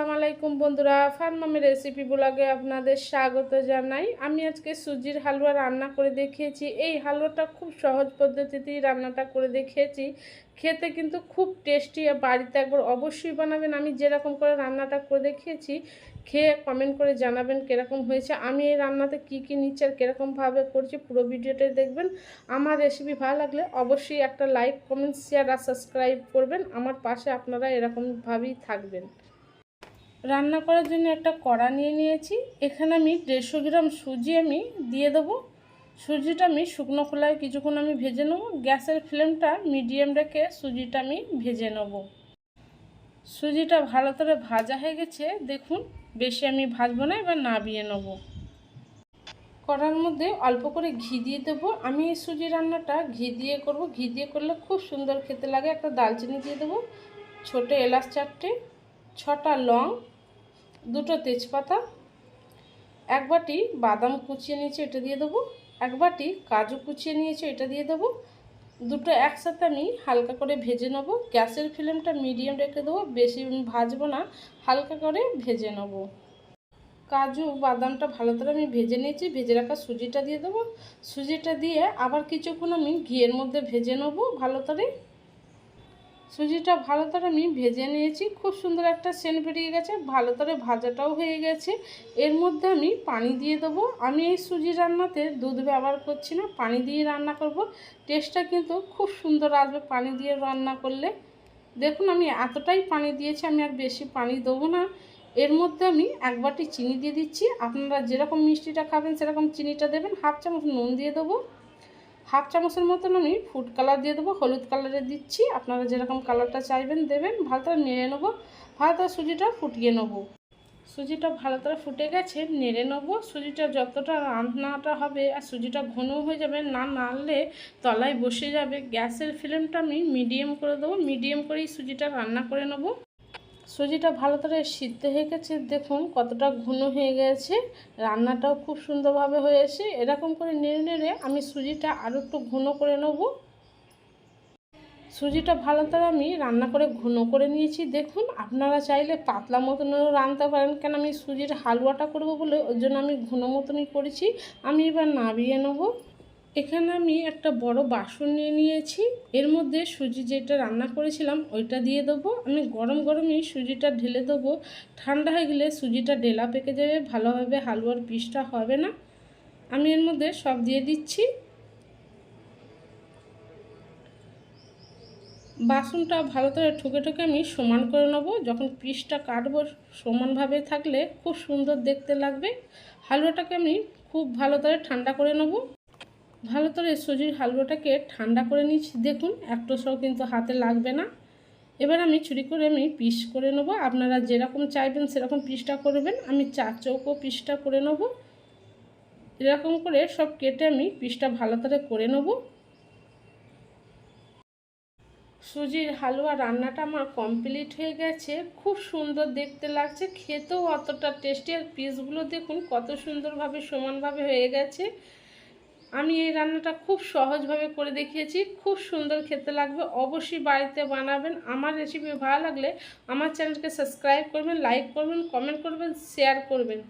আসসালামু আলাইকুম বন্ধুরা ফার্মামের রেসিপি ব্লগে আপনাদের স্বাগত জানাই। আমি আজকে সুজির হালুয়া রান্না করে দেখিয়েছি। এই হালুয়াটা খুব সহজ পদ্ধতিতেই রান্নাটা করে দেখিয়েছি। খেতে কিন্তু খুব টেস্টি বাড়িতে একবার অবশ্যই বানাবেন। আমি যেরকম করে রান্নাটা করে দেখিয়েছি, খেয়ে কমেন্ট করে জানাবেন কীরকম হয়েছে। আমি এই রান্নাতে কি কি নিচ্ছি আর কীরকমভাবে করছি, পুরো ভিডিওটাই দেখবেন। আমার রেসিপি ভালো লাগলে অবশ্যই একটা লাইক কমেন্ট শেয়ার আর সাবস্ক্রাইব করবেন। আমার পাশে আপনারা এরকমভাবেই থাকবেন। রান্না করার জন্য একটা কড়া নিয়ে নিয়েছি। এখানে আমি দেড়শো গ্রাম সুজি আমি দিয়ে দেবো। সুজিটা আমি শুকনো খোলায় কিছুক্ষণ আমি ভেজে নেব। গ্যাসের ফ্লেমটা মিডিয়াম রেখে সুজিটা আমি ভেজে নেব। সুজিটা ভালো করে ভাজা হয়ে গেছে। দেখুন, বেশি আমি ভাজবো না, এবার নাবিয়ে নেব। কড়ার মধ্যে অল্প করে ঘি দিয়ে দেবো। আমি এই সুজি রান্নাটা ঘি দিয়ে করব। ঘি দিয়ে করলে খুব সুন্দর খেতে লাগে। একটা দালচিনি দিয়ে দেবো। ছোটো এলাচ চারটে। ছটা লং, দুটো তেজপাতা, এক বাটি বাদাম কুচিয়ে নিয়েছি এটা দিয়ে দেবো, এক বাটি কাজু কুচিয়ে নিয়েছি এটা দিয়ে দেবো, দুটো একসাথে আমি হালকা করে ভেজে নেব, গ্যাসের ফ্লেমটা মিডিয়াম রেখে দেবো, বেশি ভাজবো না, হালকা করে ভেজে নেব। কাজু বাদামটা ভালো করে আমি ভেজে নিয়েছি, ভেজে রাখা সুজিটা দিয়ে দেবো, সুজিটা দিয়ে আবার কিছুক্ষণ আমি ঘিয়ের মধ্যে ভেজে নেব ভালো করে। সুজিটা ভালো করে আমি ভেজে নিয়েছি। খুব সুন্দর একটা সেন্ট বেরিয়ে গেছে। ভালো করে ভাজাটাও হয়ে গেছে। এর মধ্যে আমি পানি দিয়ে দেবো। আমি এই সুজি রান্নাতে দুধ ব্যবহার করছি না, পানি দিয়ে রান্না করব। টেস্টটা কিন্তু খুব সুন্দর আসবে পানি দিয়ে রান্না করলে। দেখুন আমি এতটাই পানি দিয়েছি, আমি আর বেশি পানি দেবো না। এর মধ্যে আমি এক বাটি চিনি দিয়ে দিচ্ছি। আপনারা যেরকম মিষ্টিটা খাবেন, সেরকম চিনিটা দেবেন। হাফ চামচ নুন দিয়ে দেবো। হাফ চামচের মতন আমি ফুড কালার দিয়ে দেবো, হলুদ কালারে দিচ্ছি। আপনারা যেরকম কালারটা চাইবেন, দেবেন। ভালো করে নেড়ে নেব। ভালো করে সুজিটা ফুটিয়ে নেব। সুজিটা ভালো করে ফুটে গেছে, নেড়ে নেব। সুজিটা যতটা রান্নাটা হবে আর সুজিটা ঘন হয়ে যাবে, না নাড়লে তলায় বসে যাবে। গ্যাসের ফ্লেমটা আমি মিডিয়াম করে দেবো। মিডিয়াম করেই সুজিটা রান্না করে নেব। সুজিটা ভালো করে সিদ্ধ হয়ে গেছে। দেখুন কতটা ঘন হয়ে গেছে। রান্নাটাও খুব সুন্দরভাবে হয়েছে। এরকম করে নেড়ে নেড়ে আমি সুজিটা আরও একটু ঘন করে নেব। সুজিটা ভালো করে আমি রান্না করে ঘন করে নিয়েছি। দেখুন আপনারা চাইলে পাতলা মতনও রাঁধতে পারেন। কেন আমি সুজির হালুয়াটা করব বলে ওই জন্য আমি ঘন মতনই করেছি। আমি এবার নাবিয়ে নেব। এখানে আমি একটা বড় বাসন নিয়ে নিয়েছি। এর মধ্যে সুজি যেটা রান্না করেছিলাম, ওইটা দিয়ে দেবো। আমি গরম গরমই সুজিটা ঢেলে দেবো। ঠান্ডা হয়ে গেলে সুজিটা ডেলা পেকে যাবে, ভালোভাবে হালুয়ার পিসটা হবে না। আমি এর মধ্যে সব দিয়ে দিচ্ছি। বাসনটা ভালো করে ঠুকে ঠুকে আমি সমান করে নেব। যখন পিসটা কাটবো সমানভাবে থাকলে খুব সুন্দর দেখতে লাগবে। হালুয়াটাকে আমি খুব ভালো করে ঠান্ডা করে নেব। ভালো করে সুজির হালুয়াটাকে ঠান্ডা করে নিচ্ছি। দেখুন, একটু সব কিন্তু হাতে লাগবে না। এবার আমি চুরি করে আমি পিস করে নেব। আপনারা যেরকম চাইবেন সেরকম পিসটা করবেন। আমি চার চৌকো পিসটা করে নেব। এরকম করে সব কেটে আমি পিসটা ভালো করে করে নেব। সুজির হালুয়া রান্নাটা আমার কমপ্লিট হয়ে গেছে। খুব সুন্দর দেখতে লাগছে। খেতেও অতটা টেস্টি। আর পিসগুলো দেখুন, কত সুন্দরভাবে সমানভাবে হয়ে গেছে। আমি এই রান্নাটা খুব সহজভাবে করে দেখিয়েছি, খুব সুন্দর খেতে লাগবে, অবশ্যই বাড়িতে বানাবেন। আমার রেসিপি ভালো লাগলে আমার চ্যানেলকে সাবস্ক্রাইব করবেন লাইক করবেন কমেন্ট করবেন শেয়ার করবেন।